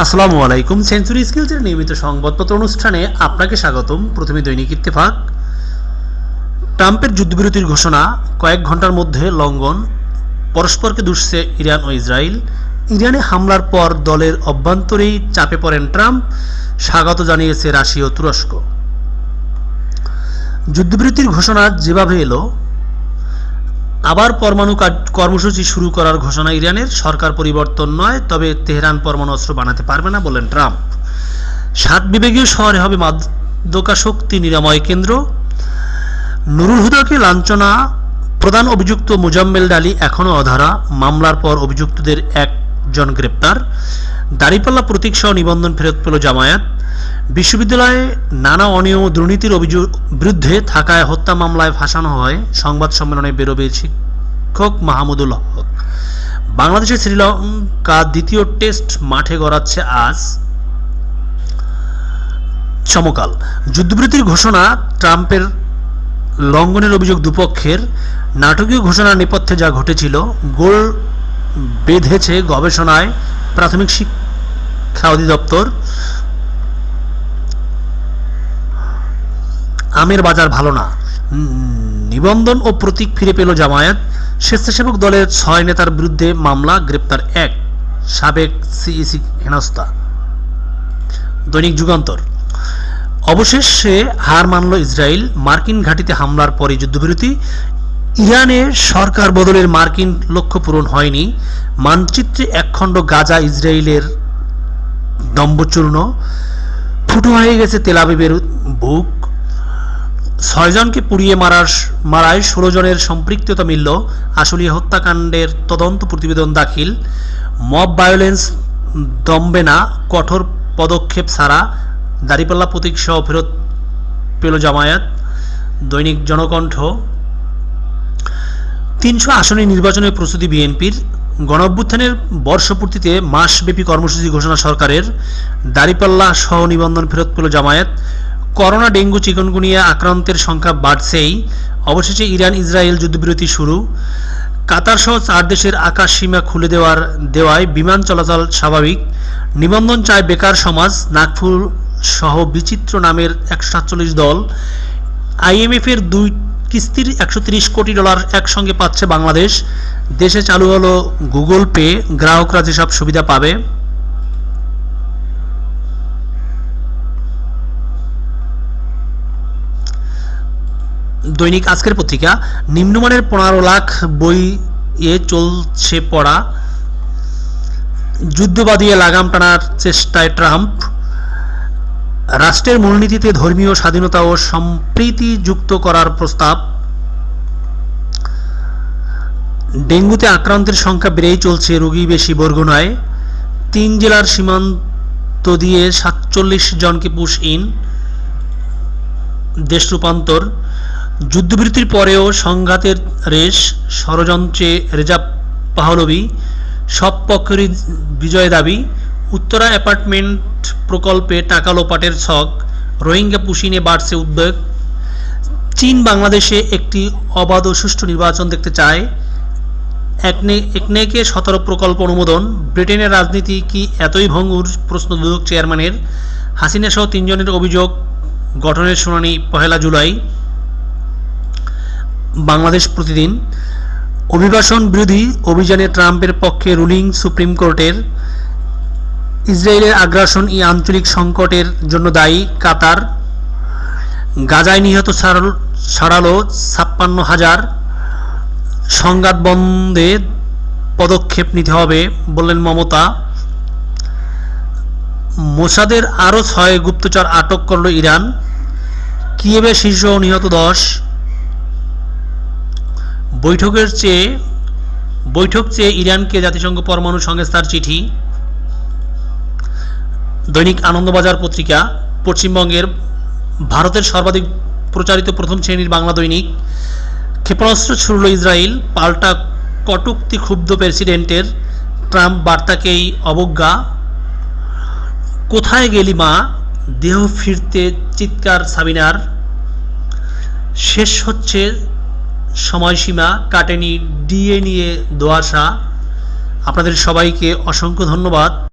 আসসালামু আলাইকুম সেঞ্চুরি স্কিলসের নিয়মিত সংবাদপত্র অনুষ্ঠানে আপনাকে স্বাগতম। প্রথমে দৈনিক ইত্তেফাক। ট্রাম্পের যুদ্ধবিরতির ঘোষণা, কয়েক ঘণ্টার মধ্যে লঙ্ঘন পরস্পরকে দুষছে ইরান ও ইসরায়েল। ইরানে হামলার পর দলের অভ্যন্তরেই চাপে পড়েন ট্রাম্প, স্বাগত জানিয়েছে রাশিয়া ও তুরস্ক। যুদ্ধবিরতির ঘোষণা যেভাবে এলো আবার পরমাণু কর্মসূচি শুরু করার ঘোষণা ইরানের। সরকার পরিবর্তন নয়, তবে তেহরান পরমাণু অস্ত্র বানাতে পারবে না বলেন ট্রাম্প। সাত বিভাগীয় শহরে হবে মাদকাশক্তি নিরাময় কেন্দ্র। নুরুল হুদাকে লাঞ্ছনা প্রধান অভিযুক্ত মুজাম্মেল ডালি এখনও অধারা। মামলার পর অভিযুক্তদের একজন গ্রেপ্তার। দাড়িপাল্লা প্রতীক সহ নিবন্ধন ফেরত পেল জামায়াত। বিশ্ববিদ্যালয়ে নানা অনিয়ম দুর্নীতির অভিযোগ বিরুদ্ধে থাকায় হত্যা মামলায় ফাঁসানো হয় সংবাদ সম্মেলনে বেরোবে শিক্ষক মাহমুদুল হক। বাংলাদেশের শ্রীলঙ্কা দ্বিতীয় টেস্ট মাঠে গড়াচ্ছে আজ সমকাল। যুদ্ধবিরতির ঘোষণা, ট্রাম্পের লঙ্ঘনের অভিযোগ দুপক্ষের, নাটকীয় ঘোষণার নেপথ্যে যা ঘটেছিল, গোল বেঁধেছে গবেষণায় প্রাথমিক শিক্ষা অধিদপ্তর। আমের বাজার ভালো না। নিবন্ধন ও প্রতীক ফিরে পেল জামায়াত। স্বেচ্ছাসেবক দলের ছয় নেতার বিরুদ্ধে মামলা, গ্রেপ্তার এক, সাবেক সিইসি হেনস্তা দৈনিক যুগান্তর। অবশেষে হার মানল ইসরায়েল। মার্কিন ঘাঁটিতে হামলার পরে যুদ্ধবিরতি। ইরানে সরকার বদলের মার্কিন লক্ষ্য পূরণ হয়নি। মানচিত্রে একখণ্ড গাজা ইসরায়েলের দম্বচূর্ণ ফুটো হয়ে গেছে তেলাবিবের বুক। ছয়জনকে পুড়িয়ে মারার মারায় ষোলো জনের সম্পৃক্ততা মিলল। আসলে হত্যাকাণ্ডের তদন্ত প্রতিবেদন দাখিল। মব ভায়োলেন্স দমবে না, কঠোর পদক্ষেপ ছাড়া দাড়িপাল্লা প্রতীক সহ ফেরত পেল জামায়াত। দৈনিক জনকণ্ঠ। তিনশো আসনে নির্বাচনের প্রস্তুতি বিএনপির। গণঅভ্যুত্থানের বর্ষপূর্তিতে মাসব্যাপী কর্মসূচি ঘোষণা সরকারের। দাড়িপাল্লা সহ নিবন্ধন ফেরত পেল জামায়াত। করোনা ডেঙ্গু চিকনগুনিয়া আক্রান্তের সংখ্যা বাড়ছেই। অবশেষে ইরান ইসরায়েল যুদ্ধবিরতি শুরু। কাতার সহ চার দেশের আকাশ সীমা খুলে দেওয়ার দেওয়ায় বিমান চলাচল স্বাভাবিক। নিবন্ধন চায় বেকার সমাজ। নাগপুর সহ বিচিত্র নামের একশো সাতচল্লিশ দল। আইএমএফ এর দুই কিস্তির একশো কোটি ডলার একসঙ্গে পাচ্ছে বাংলাদেশ। দেশে চালু হলো গুগল পে। গ্রাহকরা যেসব সুবিধা পাবে। দৈনিক আজকের পত্রিকা, নিম্নমানের পনেরো লাখ বই এ চলছে পড়া। যুদ্ধ বাদিয়ে লাগাম টানার চেষ্টায় ট্রাম্প। রাষ্ট্রের মূলনীতিতে ধর্মীয় স্বাধীনতা ও সম্প্রীতি যুক্ত করার প্রস্তাব। ডেঙ্গুতে আক্রান্তের সংখ্যা বেড়েই চলছে রোগী বেশি বরগুনায়। তিন জেলার সীমান্ত দিয়ে সাতচল্লিশ জনকে পুশ ইন। দেশ রূপান্তর। যুদ্ধবিরতির পরেও সংঘাতের রেশ, ষড়যন্ত্রে রেজাব পাহলবি সব পক্ষেরই বিজয় দাবি, উত্তরা অ্যাপার্টমেন্ট প্রকল্পে টাকা লোপাটের ছক, রোহিঙ্গা পুশিনে বাড়ছে উদ্বেগ। চীন বাংলাদেশে একটি অবাধ ও সুষ্ঠু নির্বাচন দেখতে চায়। একনে, একনেকে সতেরো প্রকল্প অনুমোদন। ব্রিটেনের রাজনীতি কি এতই ভঙ্গুর? প্রশ্ন দুদক চেয়ারম্যানের। হাসিনা সহ তিনজনের অভিযোগ, গঠনের শুনানি পহেলা জুলাই। বাংলাদেশ প্রতিদিন অভিবাসন বিরোধী অভিযানে ট্রাম্পের পক্ষে রুলিং সুপ্রিম কোর্টের ইসরায়েলের আগ্রাসন ই আঞ্চলিক সংকটের জন্য দায়ী কাতার। গাজায় নিহত ছাড়াল- ছাপ্পান্ন হাজার। সংঘাত বন্ধে পদক্ষেপ নিতে হবে বললেন মমতা। মোসাদের আরও ছয় গুপ্তচর আটক করল ইরান। কিয়েভে শীর্ষ নিহত দশ। বৈঠকের চেয়ে, বৈঠক চেয়ে ইরানকে জাতিসংঘ পরমাণু সংস্থার চিঠি, দৈনিক আনন্দবাজার পত্রিকা, পশ্চিমবঙ্গের ভারতের সর্বাধিক প্রচারিত প্রথম শ্রেণির বাংলা দৈনিক, ক্ষেপণাস্ত্র ছুড়ল ইসরায়েল, পাল্টা কটুক্তি ক্ষুব্ধ প্রেসিডেন্টের ট্রাম্প বার্তাকেই অবজ্ঞা, কোথায় গেলি মা, দেহ ফিরতে চিৎকার সাবিনার, শেষ হচ্ছে সময়সীমা কাটেনি ডিএ নিয়ে দোয়াশা। আপনাদের সবাইকে অসংখ্য ধন্যবাদ।